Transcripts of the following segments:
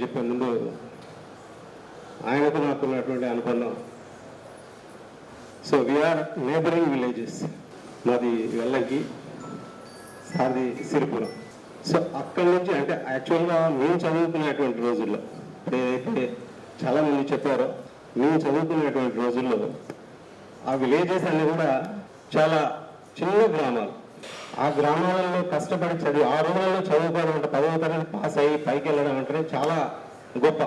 చెప్పే ముందు ఆయనకు నాకు ఉన్నటువంటి అనుబంధం. సో వీఆర్ నేబరింగ్ విలేజెస్ మాది వెల్లంకి సాది సిరిపురం. సో అక్కడి నుంచి అంటే యాక్చువల్గా మేము చదువుకునేటువంటి రోజుల్లో ఏదైతే చాలామంది చెప్పారో మేము చదువుకునేటువంటి రోజుల్లో ఆ విలేజెస్ అన్నీ కూడా చాలా చిన్న గ్రామాలు. ఆ గ్రామాలలో కష్టపడి చదివి ఆ రోజులలో చదువుకోవడం అంటే పదవ తరగతి పాస్ అయ్యి పైకి వెళ్ళడం అంటే చాలా గొప్ప.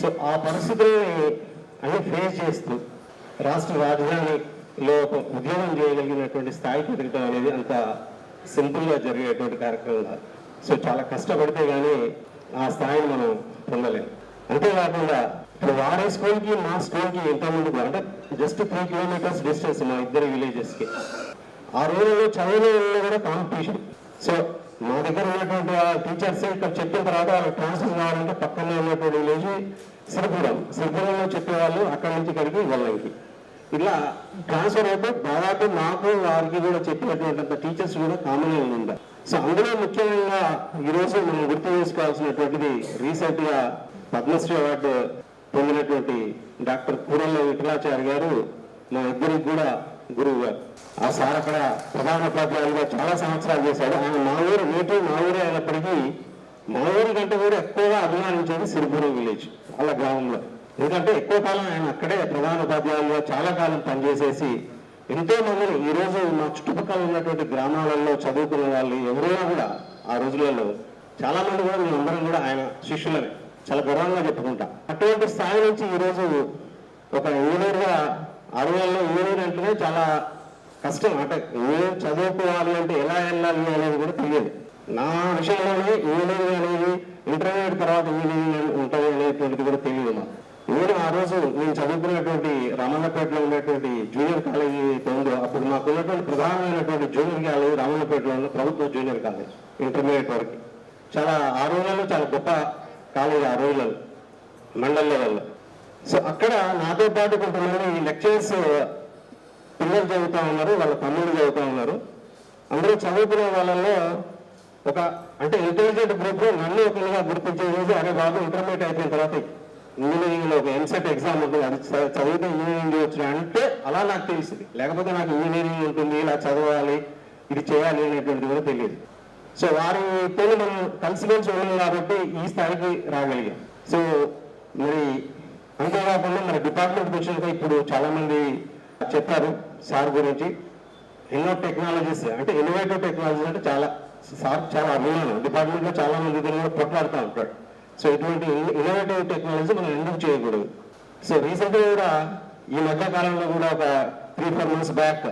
సో ఆ పరిస్థితుల్ని అన్ని ఫేస్ చేస్తూ రాష్ట్ర రాజధానిలో ఒక ఉద్యోగం చేయగలిగినటువంటి స్థాయికి ఎదగడం అనేది అంత సింపుల్గా జరిగేటువంటి కార్యక్రమం కాదు. సో చాలా కష్టపడితే కానీ ఆ స్థాయిని మనం పొందలేము అంతేకాకుండా ఇప్పుడు వారే స్కూల్కి మా స్కూల్కి ఎంతమంది అంటే జస్ట్ త్రీ కిలోమీటర్స్ డిస్టెన్స్ మా ఇద్దరు విలేజెస్కి ఆ రోజుల్లో చదివిన కూడా కాంపిటీషన్ సో మా దగ్గర ఉన్నటువంటి టీచర్స్ ఇక్కడ చెప్పిన తర్వాత వాళ్ళకి ట్రాన్స్ఫర్ కావాలంటే పక్కనే ఉన్నటువంటి విలేజ్ శ్రీపురం. శ్రీపురంలో చెప్పేవాళ్ళు అక్కడి నుంచి ఇక్కడికి వాళ్ళకి ఇలా ట్రాన్స్ఫర్ అయితే దాదాపు నాకు వారికి కూడా చెప్పినటువంటి టీచర్స్ కూడా కామనే ఉందా సో అందులో ముఖ్యంగా ఈరోజు మనం గుర్తు చేసుకోవాల్సినటువంటిది రీసెంట్గా పద్మశ్రీ అవార్డు పొందినటువంటి డాక్టర్ కూరల్ల విఠలాచారి గారు మా ఇద్దరికి కూడా గురువు గారు. ఆ సార్ అక్కడ ప్రధానోపాధ్యాయులుగా చాలా సంవత్సరాలు చేశాడు. ఆయన మా ఊరు నేటివ్ మా ఊరే అయినప్పటికీ మా ఊరి కంటే కూడా ఎక్కువగా అభిమానించేది సిరిపురం విలేజ్ వాళ్ళ గ్రామంలో. ఎందుకంటే ఎక్కువ కాలం ఆయన అక్కడే ప్రధానోపాధ్యాయులుగా చాలా కాలం పనిచేసేసి ఎంతో మందిని ఈ రోజు మా చుట్టుపక్కల ఉన్నటువంటి గ్రామాలలో చదువుకునే వాళ్ళు ఎవరైనా కూడా ఆ రోజులలో చాలా మంది కూడా మేమందరం కూడా ఆయన శిష్యులని చాలా గర్వంగా చెప్పుకుంటాం. అటువంటి స్థాయి నుంచి ఈ రోజు ఒక ఇంజనీర్ గా అరవైలో అంటేనే చాలా కష్టం. అంటే ఇంజనీర్ చదువుకోవాలి అంటే ఎలా వెళ్ళాలి అనేది కూడా తెలియదు. నా విషయంలోనే ఇంజనీరింగ్ అనేది ఇంటర్మీడియట్ తర్వాత ఇంజనీరింగ్ ఉంటుంది అనేటువంటిది కూడా తెలియదు మాకు. నేను ఆ రోజు నేను చదువుకున్నటువంటి రమణపేటలో ఉండేటువంటి జూనియర్ కాలేజీ ఉందో అప్పుడు మాకు ఉన్నటువంటి ప్రధానమైనటువంటి జూనియర్ కాలేజీ రమణపేటలో ఉన్న ప్రభుత్వ జూనియర్ కాలేజ్ ఇంటర్మీడియట్ వరకు. చాలా ఆ రోజులలో చాలా గొప్ప కాలేజీ ఆ రోజులలో మండల్ లెవెల్లో. సో అక్కడ నాతో పాటు కొంతమంది లెక్చర్స్ పిల్లలు చదువుతూ ఉన్నారు వాళ్ళ తమ్ముళ్ళు చదువుతూ ఉన్నారు. అందరూ చదువుకునే వాళ్ళలో ఒక అంటే ఇంటెలిజెంట్ గ్రూప్ నన్ను ఒకరిగా గుర్తించే అరే బాబు ఇంటర్మీడియట్ అయిపోయిన తర్వాత ఇంజనీరింగ్లో ఒక ఎంసెట్ ఎగ్జామ్ ఉంటుంది అది చదివితే ఇంజనీరింగ్ వచ్చిన అంటే అలా నాకు తెలిసింది. లేకపోతే నాకు ఇంజనీరింగ్ ఉంటుంది ఇలా చదవాలి ఇది చేయాలి అనేటువంటిది కూడా తెలియదు. సో వారితో మనం కలిసిమెలిసి ఉన్నాం కాబట్టి ఈ స్థాయికి రాగలిగాం సో మరి అంతేకాకుండా మన డిపార్ట్మెంట్ విషయంగా ఇప్పుడు చాలామంది చెప్పారు సార్ గురించి. ఎన్నో టెక్నాలజీస్ అంటే ఇన్నోవేటివ్ టెక్నాలజీస్ అంటే చాలా సార్ చాలా అభిమానం. డిపార్ట్మెంట్లో చాలా మంది దగ్గర కూడా కొట్లాడుతూ ఉంటాడు సో ఇటువంటి ఇన్నోవేటివ్ టెక్నాలజీ మనం ఎందుకు చేయకూడదు? సో రీసెంట్గా కూడా ఈ మధ్య కాలంలో కూడా ఒక త్రీ ఫోర్ మంత్స్ బ్యాక్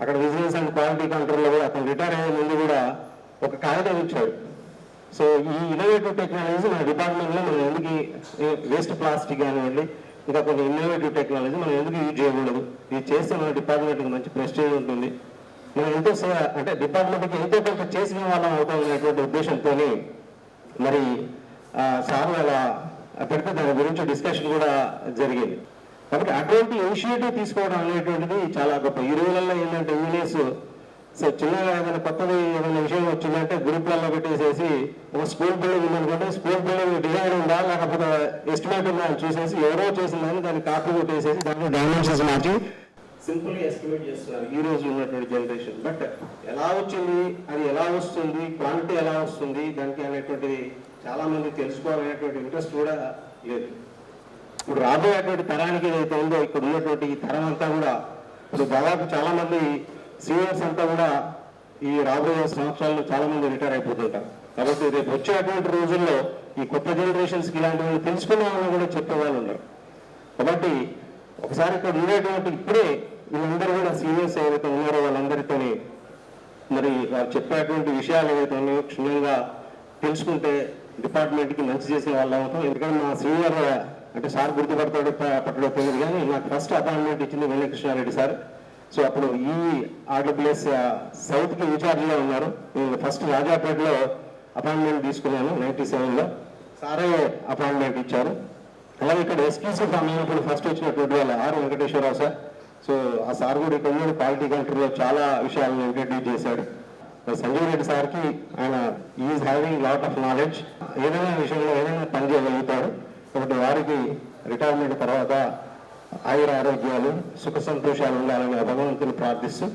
అక్కడ విజిలెన్స్ అండ్ క్వాలిటీ కంట్రోల్లో కూడా అతను రిటైర్ అయ్యే ముందు కూడా ఒక కాగితం ఇచ్చాడు సో ఈ ఇన్నోవేటివ్ టెక్నాలజీ మన డిపార్ట్మెంట్లో మనం ఎందుకు వేస్ట్ ప్లాస్టిక్ కానివ్వండి ఇంకా కొన్ని ఇన్నోవేటివ్ టెక్నాలజీ మనం ఎందుకు యూజ్ చేయకూడదు? ఇది చేస్తే మన డిపార్ట్మెంట్కి మంచి ప్రెస్టేజ్ ఉంటుంది. మనం ఎంతో అంటే డిపార్ట్మెంట్కి ఎంతో కొంత చేసిన వాళ్ళం అవుతాం అనేటువంటి ఉద్దేశంతో మరి సార్ అలా పెడితే దాని గురించి డిస్కషన్ కూడా జరిగింది. కాబట్టి అటువంటి ఇనిషియేటివ్ తీసుకోవడం అనేటువంటిది చాలా గొప్ప. ఈ రోజులలో ఏంటంటే యూనియన్స్ సో చిన్నగా ఏదైనా కొత్తది ఏదైనా విషయం వచ్చిందంటే గ్రూప్లలో పెట్టేసేసి ఒక స్కూల్ బిల్డింగ్ ఉందనుకుంటే స్కూల్ బిల్డింగ్ డిజైన్ ఉందా లేకపోతే ఎస్టిమేట్ ఉందా అని చూసేసి ఎవరో చేసిందని దాన్ని కాపీ కొట్టేసేసి దాన్ని డైమెన్షన్స్ మార్చి సింపుల్గా ఎస్టిమేట్ చేస్తున్నారు ఈ రోజు ఉన్నటువంటి జనరేషన్ బట్ ఎలా వచ్చింది? అది ఎలా వస్తుంది? క్వాంటిటీ ఎలా వస్తుంది? దానికి అనేటువంటిది చాలా మంది తెలుసుకోవాలనేటువంటి ఇంట్రెస్ట్ కూడా లేదు. ఇప్పుడు రాబోయేటువంటి తరానికి ఏదైతే ఉందో ఇక్కడ ఉన్నటువంటి ఈ తరం అంతా కూడా ఇప్పుడు దాదాపు చాలా మంది సీనియర్స్ అంతా కూడా ఈ రాబోయే సంవత్సరాల్లో చాలా మంది రిటైర్ అయిపోతుంటారు. కాబట్టి రేపు వచ్చేటువంటి రోజుల్లో ఈ కొత్త జనరేషన్స్కి ఇలాంటివి తెలుసుకునే వాళ్ళు కూడా చెప్పే వాళ్ళు ఉన్నారు. కాబట్టి ఒకసారి ఇక్కడ ఉండేటువంటి ఇప్పుడే వీళ్ళందరూ కూడా సీనియర్స్ ఏవైతే ఉన్నారో వాళ్ళందరితోని మరి వారు చెప్పేటువంటి విషయాలు ఏవైతే ఉన్నాయో క్షుణ్ణంగా తెలుసుకుంటే డిపార్ట్మెంట్కి మంచి చేసిన వాళ్ళు అవుతాం. ఎందుకంటే మా సీనియర్ అంటే సార్ గుర్తుపడతాడు ప- పట్టడో తెలియదు కానీ నాకు ఫస్ట్ అపాయింట్మెంట్ ఇచ్చింది వెంకటకృష్ణారెడ్డి సార్. సో అప్పుడు ఈ ఆర్డబ్ల్యూఎస్ సౌత్కి ఇన్ఛార్జ్లో ఉన్నారు. నేను ఫస్ట్ రాజాపేటలో అపాయింట్మెంట్ తీసుకున్నాను నైన్టీ సెవెన్లో. సారే అపాయింట్మెంట్ ఇచ్చారు. అలాగే ఇక్కడ ఎస్పీసీ ఇప్పుడు ఫస్ట్ వచ్చినటువంటి వాళ్ళ ఆర్ వెంకటేశ్వరరావు సార్. సో ఆ సార్ కూడా ఇక్కడ ఉన్న క్వాలిటీ కంట్రోల్లో చాలా విషయాలను ఇంట్రడ్యూస్ చేశాడు. సంజయ్ రెడ్డి సార్కి ఆయన is having lot of knowledge. ఏదైనా విషయంలో ఏదైనా పని చేయగలుగుతాడు. కాబట్టి వారికి రిటైర్మెంట్ తర్వాత ఆయుర ఆరోగ్యాలు సుఖ సంతోషాలు ఉండాలని భగవంతుని ప్రార్థిస్తూ